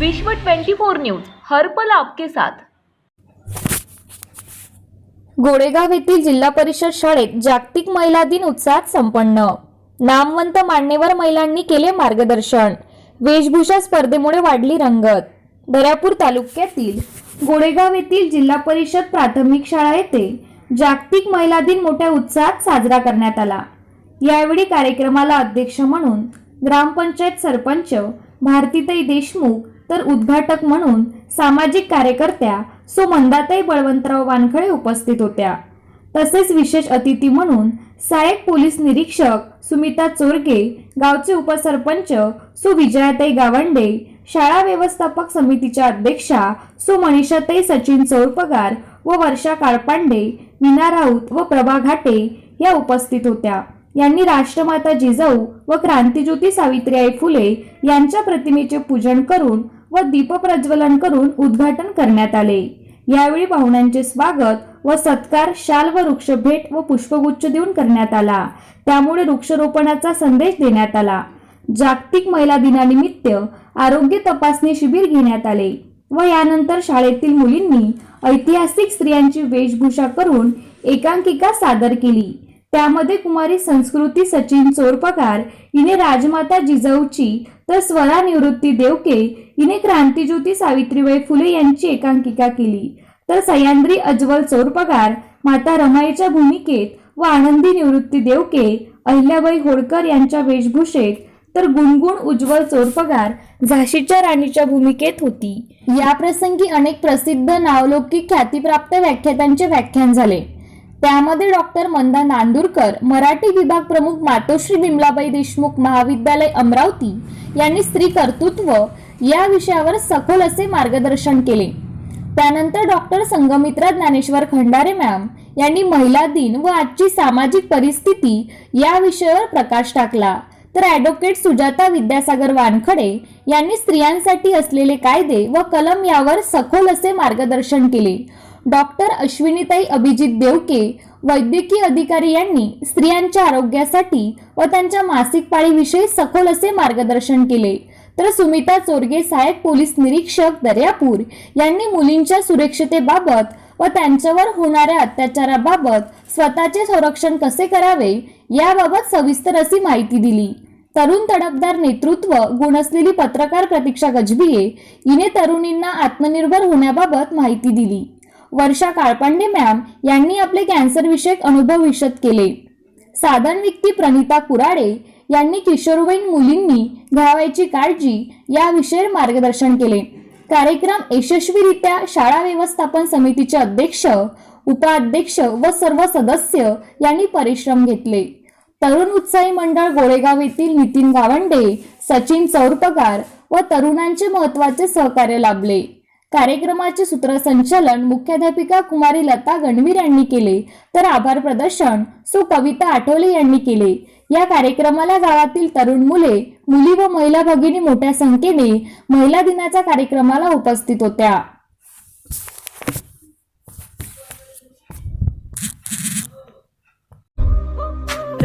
विश्व 24 न्यूज हर्पल आपके साथ. गोडेगाव येथील जिल्हा परिषद शाळेत जागतिक महिला दिन उत्साहात संपन्न. नामवंत मान्यवर महिलांनी केले मार्गदर्शन. वेशभूषा स्पर्धेमुळे वाढली रंगत. दर्यापूर तालुक्यातील गोडेगाव येथील जिल्हा परिषद प्राथमिक शाळा येथे जागतिक महिला दिन मोठ्या उत्साहात साजरा करण्यात आला. यावेळी कार्यक्रमाला अध्यक्ष म्हणून ग्रामपंचायत सरपंच भारतीताई देशमुख तर उद्घाटक म्हणून सामाजिक कार्यकर्त्या सो मंदाताई बळवंतराव वानखळे उपस्थित होत्या. तसेच विशेष अतिथी म्हणून सहाय्यक पोलीस निरीक्षक सुमिता चोरगे गावचे उपसरपंच सुविजयाताई गावंडे शाळा व्यवस्थापक समितीच्या अध्यक्षा सुमनिषाताई सचिन चौरपगार व वर्षा काळपांडे मीना राऊत व प्रभा घाटे या उपस्थित होत्या. यांनी राष्ट्रमाता जिजाऊ व क्रांतीज्योती सावित्रीबाई फुले यांच्या प्रतिमेचे पूजन करून व दीपप्रज्वलन करून उद्घाटन करण्यात आले. यावेळी पाहुण्यांचे स्वागत व सत्कार शाल व वृक्षभेट व पुष्पगुच्छ देऊन करण्यात आला. त्यामुळे वृक्षरोपणाचा संदेश देण्यात आला. जागतिक महिला दिनानिमित्त आरोग्य तपासणी शिबिर घेण्यात आले व यानंतर शाळेतील मुलींनी ऐतिहासिक स्त्रियांची वेशभूषा करून एकांकिका सादर केली. त्यामध्ये कुमारी संस्कृती सचिन चोरपगार हिने राजमाता जिजाऊची तर स्वरा निवृत्ती देवके हिने क्रांतीज्योती सावित्रीबाई फुले यांची एकांकिका केली. तर सह्याद्री अज्वल चोरपगार माता रमाईच्या भूमिकेत व आनंदी निवृत्ती देवके अहिल्याबाई होळकर यांच्या वेशभूषेत तर गुणगुण उज्ज्वल चोरपगार झाशीच्या राणीच्या भूमिकेत होती. या प्रसंगी अनेक प्रसिद्ध नावलौकिक ख्यातीप्राप्त व्याख्यातांचे व्याख्यान झाले. त्यामध्ये डॉक्टर मंदा नांदूरकर मराठी विभाग प्रमुख मातोश्री बिमलाबाई देशमुख महाविद्यालय अमरावती यांनी स्त्री कर्तृत्व या विषयावर सखोल असे मार्गदर्शन केले. त्यानंतर डॉक्टर संगमित्रा ज्ञानेश्वर खंडारे मॅम यांनी महिला दिन व आजची सामाजिक परिस्थिती या विषयावर प्रकाश टाकला. तर ॲडव्होकेट सुजाता विद्यासागर वानखडे यांनी स्त्रियांसाठी असलेले कायदे व कलम यावर सखोल असे मार्गदर्शन केले. डॉक्टर अश्विनीताई अभिजित देवके वैद्यकीय अधिकारी यांनी स्त्रियांच्या आरोग्यासाठी व त्यांच्या मासिक पाळीविषयी सखोल असे मार्गदर्शन केले. तर सुमिता चोरगे सहाय्यक पोलीस निरीक्षक दर्यापूर यांनी मुलींच्या सुरक्षतेबाबत व त्यांच्यावर होणाऱ्या अत्याचाराबाबत स्वतःचे संरक्षण कसे करावे याबाबत सविस्तर अशी माहिती दिली. तरुण तडफदार नेतृत्व गुण असलेली पत्रकार प्रतीक्षा गजबिये हिने तरुणींना आत्मनिर्भर होण्याबाबत माहिती दिली. वर्षा काळपांडे मॅम यांनी आपले कॅन्सर विषयक अनुभव विशद केले. साधन व्यक्ती प्रणिता कुराडे यांनी किशोरवयीन मुलींनी घ्यावायची काळजी या विषयावर मार्गदर्शन केले. कार्यक्रम यशस्वीरित्या शाळा व्यवस्थापन समितीचे अध्यक्ष उपाध्यक्ष व सर्व सदस्य यांनी परिश्रम घेतले. तरुण उत्साही मंडळ गोळेगाव येथील नितीन गावंडे सचिन चौरपगार व तरुणांचे महत्त्वाचे सहकार्य लाभले. कार्यक्रमाचे सूत्रसंचालन मुख्याध्यापिका कुमारी लता गणवीर यांनी केले. तर आभार प्रदर्शन सुकविता आठवले यांनी केले. या कार्यक्रमाला गावातील तरुण मुले मुली व महिला भगिनी मोठ्या संख्येने महिला दिनाच्या कार्यक्रमाला उपस्थित होत्या.